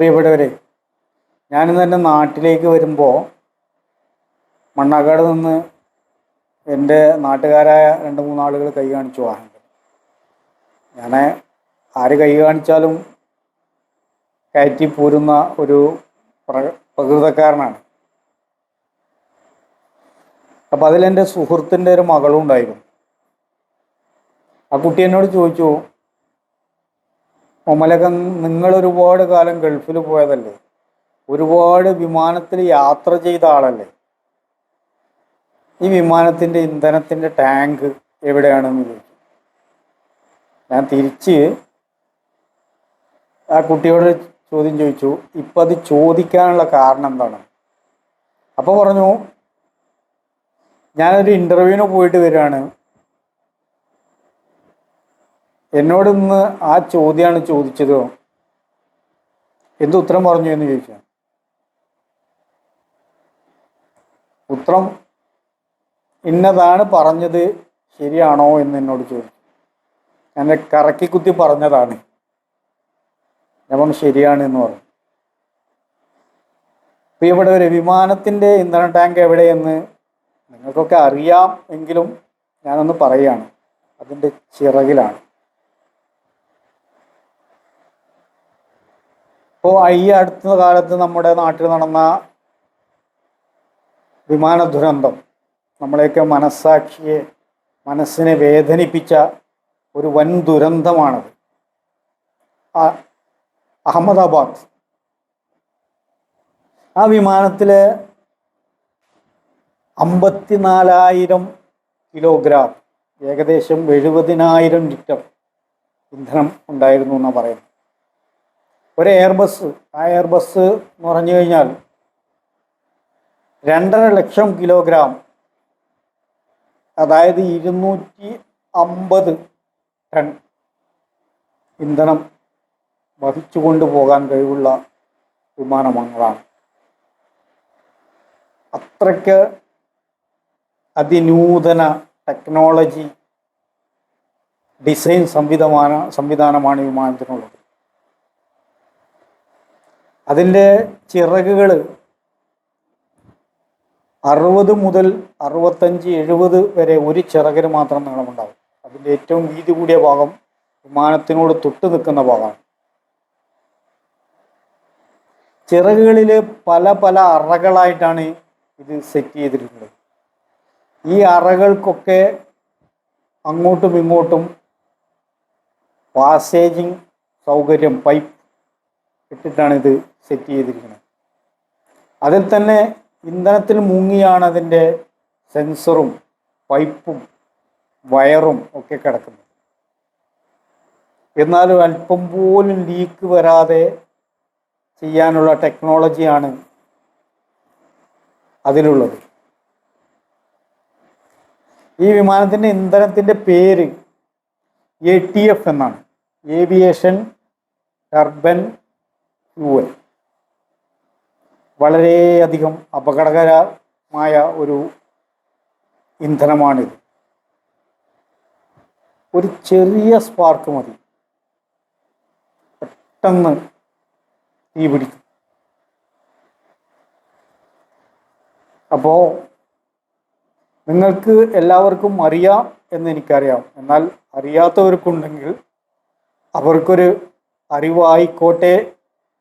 പ്രിയപ്പെട്ടവരെ ഞാനിന്ന് എന്റെ നാട്ടിലേക്ക് വരുമ്പോൾ മണ്ണാക്കാട് നിന്ന് എന്റെ നാട്ടുകാരായ രണ്ട് മൂന്നാളുകൾ കൈ കാണിച്ചു വാഹനം ഞാൻ ആര് കൈ കാണിച്ചാലും കയറ്റി പോരുന്ന ഒരു പ്ര- പ്രകൃതക്കാരനാണ്. അപ്പം അതിലെന്റെ സുഹൃത്തിന്റെ ഒരു മകളുണ്ടായിരുന്നു ആ കുട്ടി എന്നോട് ചോദിച്ചു ഒമലക നിങ്ങൾ ഒരുപാട് കാലം ഗൾഫിൽ പോയതല്ലേ? ഒരുപാട് വിമാനത്തിൽ യാത്ര ചെയ്ത ആളല്ലേ? ഈ വിമാനത്തിന്റെ ഇന്ധനത്തിന്റെ ടാങ്ക് എവിടെയാണെന്ന് ചോദിച്ചു. ഞാൻ തിരിച്ച് ആ കുട്ടിയോട് ചോദ്യം ചോദിച്ചു ഇപ്പം അത് ചോദിക്കാനുള്ള കാരണം എന്താണ്? അപ്പോൾ പറഞ്ഞു ഞാനൊരു ഇന്റർവ്യൂവിന് പോയിട്ട് വരികയാണ്. എന്നോട് ഇന്ന് ആ ചോദ്യമാണ് ചോദിച്ചതോ. എന്ത് ഉത്തരം പറഞ്ഞു എന്ന് ചോദിച്ചു? ഉത്തരം ഇന്നതാണ് പറഞ്ഞത് ശരിയാണോ എന്ന് എന്നോട് ചോദിച്ചു. ഞാൻ കറക്കി കുത്തി പറഞ്ഞതാണ്. ഞാൻ പറഞ്ഞു ശരിയാണ് എന്ന് പറഞ്ഞു. ഇപ്പൊ ഇവിടെ ഒരു വിമാനത്തിന്റെ ഇന്ധന ടാങ്ക് എവിടെയെന്ന് നിങ്ങൾക്കൊക്കെ അറിയാം എങ്കിലും ഞാനൊന്ന് പറയുകയാണ് അതിന്റെ ചിറകിലാണ്. ഇപ്പോൾ ഈ അടുത്ത കാലത്ത് നമ്മുടെ നാട്ടിൽ നടന്ന വിമാന ദുരന്തം നമ്മളെയൊക്കെ മനസ്സാക്ഷിയെ മനസ്സിനെ വേദനിപ്പിച്ച ഒരു വൻ ദുരന്തമാണത്. അഹമ്മദാബാദ്. ആ വിമാനത്തിലെ അമ്പത്തിനാലായിരം കിലോഗ്രാം ഏകദേശം എഴുപതിനായിരം ലിറ്റർ ഇന്ധനം ഉണ്ടായിരുന്നു എന്നാണ് പറയുന്നത്. ഒരു എയർ എയർബസ് ആ എയർബസ് എന്ന് പറഞ്ഞു കഴിഞ്ഞാൽ രണ്ടര ലക്ഷം കിലോഗ്രാം അതായത് ഇരുന്നൂറ്റി അമ്പത് ടൺ ഇന്ധനം വഹിച്ചു കൊണ്ടുപോകാൻ കഴിവുള്ള വിമാനങ്ങളാണ്. അത്രയ്ക്ക് അതിനൂതന ടെക്നോളജി ഡിസൈൻ സംവിധാന സംവിധാനമാണ് വിമാനത്തിനുള്ളത്. അതിന്റെ ചിറകുകൾ അറുപത് മുതൽ അറുപത്തഞ്ച് എഴുപത് വരെ ഒരു ചിറകിന് മാത്രം നീളമുണ്ടാകും അതിന്റെ ഏറ്റവും വീതി കൂടിയ ഭാഗം വിമാനത്തിനോട് തൊട്ട് നിൽക്കുന്ന ഭാഗമാണ്. ചിറകുകളിൽ പല പല അറകളായിട്ടാണ് ഇത് സെറ്റ് ചെയ്തിരിക്കുന്നത് ഈ അറകൾക്കൊക്കെ അങ്ങോട്ടും ഇങ്ങോട്ടും പാസേജിങ് സൗകര്യം പൈപ്പ് ഇട്ടിട്ടാണ് ഇത് സെറ്റ് ചെയ്തിരിക്കുന്നത് അതിൽ തന്നെ ഇന്ധനത്തിൽ മുങ്ങിയാണ് അതിന്റെ സെൻസറും പൈപ്പും വയറും ഒക്കെ കിടക്കുന്നത്. എന്നാലും അല്പം പോലും ലീക്ക് വരാതെ ചെയ്യാനുള്ള ടെക്നോളജിയാണ് അതിലുള്ളത്. ഈ വിമാനത്തിന്റെ ഇന്ധനത്തിന്റെ പേര് എ ടി എഫ് എന്നാണ്. ഏവിയേഷൻ ടർബൻ ഫ്യൂവൽ വളരെയധികം അപകടകരമായ ഒരു ഇന്ധനമാണിത്. ഒരു ചെറിയ സ്പാർക്ക് മതി. പെട്ടെന്ന് തീ പിടിക്കും. അപ്പോൾ നിങ്ങൾക്ക് എല്ലാവർക്കും അറിയാം എന്ന് എനിക്കറിയാം. എന്നാൽ അറിയാത്തവർക്കുണ്ടെങ്കിൽ അവർക്കൊരു അറിവായിക്കോട്ടെ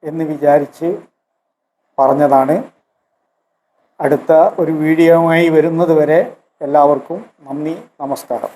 എന്ന് വിചാരിച്ച് പറഞ്ഞതാണ്. അടുത്ത ഒരു വീഡിയോയുമായി വരുന്നത് വരെ എല്ലാവർക്കും നന്ദി നമസ്കാരം.